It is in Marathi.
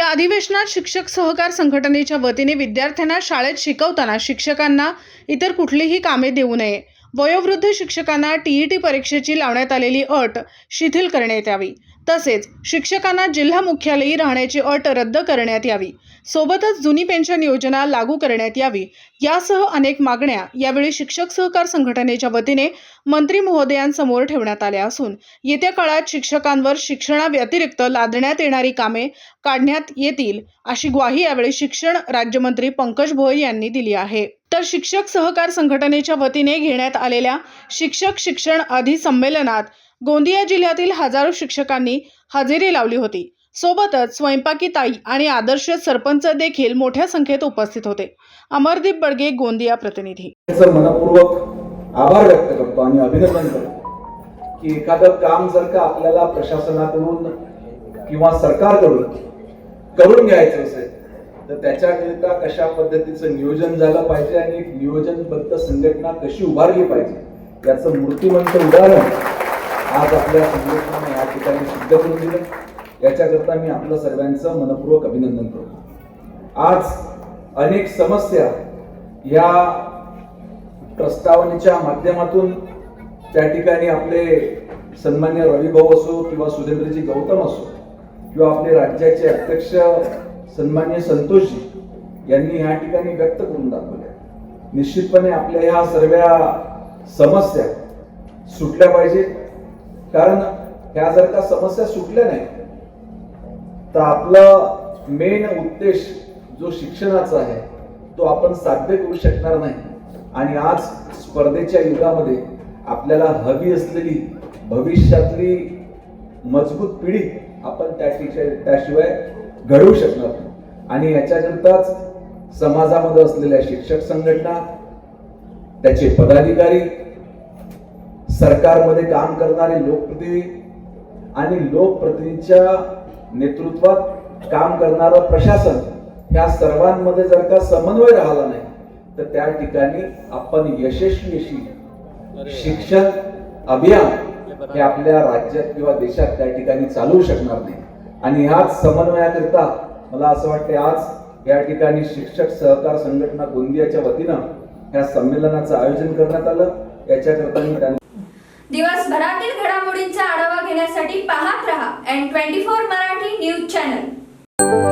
या अधिवेशनात शिक्षक सहकार संघटनेच्या वतीने विद्यार्थ्यांना शाळेत शिकवताना शिक्षकांना इतर कुठलीही कामे देऊ नये. वयोवृद्ध शिक्षकांना टीईटी परीक्षेची लावण्यात आलेली अट शिथिल करण्यात यावी. तसेच शिक्षकांना जिल्हा मुख्यालयी राहण्याची अट रद्द करण्यात यावी. सोबतच जुनी पेन्शन योजना लागू करण्यात यावी. यासह अनेक मागण्या यावेळी शिक्षक सहकार संघटनेच्या वतीने मंत्री महोदयांसमोर ठेवण्यात आल्या असून येत्या काळात शिक्षकांवर शिक्षणाव्यतिरिक्त लादण्यात येणारी कामे काढण्यात येतील अशी ग्वाही यावेळी शिक्षण राज्यमंत्री पंकज भोयर यांनी दिली आहे. तर शिक्षक सहकार संघटनेच्या वतीने घेण्यात आलेल्या शिक्षक शिक्षण अधिसंमेलनात गोंदिया जिल्ह्यातील हजारो शिक्षकांनी हजेरी लावली होती. सोबतच स्वयंपाकी ताई आणि आदर्श सरपंच देखील मोठ्या संख्येत उपस्थित होते. अमरदीप बडगे गोंदिया प्रतिनिधी. मनपूर्वक आभार व्यक्त करतो आणि अभिनंदन करतो की एखादं काम जर का आपल्याला प्रशासनाकडून किंवा सरकारकडून करून घ्यायचं असेल तर त्याच्याकरिता कशा पद्धतीचं नियोजन झालं पाहिजे आणि एक नियोजनबद्ध संघटना कशी उभारली पाहिजे याचं मूर्तिमंत उदाहरण आज आपल्या संघटनेने या ठिकाणी सिद्ध करून दिलं. याच्याकरता मी आपलं सर्वांचं मनपूर्वक अभिनंदन करतो. आज अनेक समस्या या प्रस्तावनेच्या माध्यमातून त्या ठिकाणी आपले सन्मान्य रविभाऊ असो किंवा सुरेंद्रजी गौतम असो किंवा आपले राज्याचे अध्यक्ष सन्मान्य संतोषजी यांनी ह्या ठिकाणी व्यक्त करून दाखवल्या निश्चितपणे आपल्या ह्या सर्व समस्या सुटल्या पाहिजेत कारण ह्या जर का समस्या सुटल्या नाही तर आपला मेन उद्देश जो शिक्षणाचा आहे तो आपण साध्य करू शकणार नाही. आणि आज स्पर्धेच्या युगामध्ये आपल्याला हवी असलेली भविष्यातली मजबूत पिढी आपण त्या त्याशिवाय घडवू शकणार नाही. आणि याच्याकरताच समाजामध्ये असलेल्या शिक्षक संघटना त्याचे पदाधिकारी सरकारमध्ये काम करणारे लोकप्रतिनिधी आणि लोकप्रतिनिधीच्या नेतृत्वात काम करणारं प्रशासन ह्या सर्वांमध्ये जर का समन्वय राहिला नाही तर त्या ठिकाणी आपण यशस्वी अशी शिक्षण अभियान हे आपल्या राज्यात किंवा देशात त्या ठिकाणी चालवू शकणार नाही. आणि ह्याच समन्वयाकरिता मला असं वाटतं आज या ठिकाणी शिक्षक सहकार संघटना गोंदियाच्या वतीनं ह्या संमेलनाचं आयोजन करण्यात आलं. याच्याकरता मी त्यांना दिवसभरातील घडामोडींचा आढावा घेण्यासाठी पाहत रहा N twenty four Marathi news channel.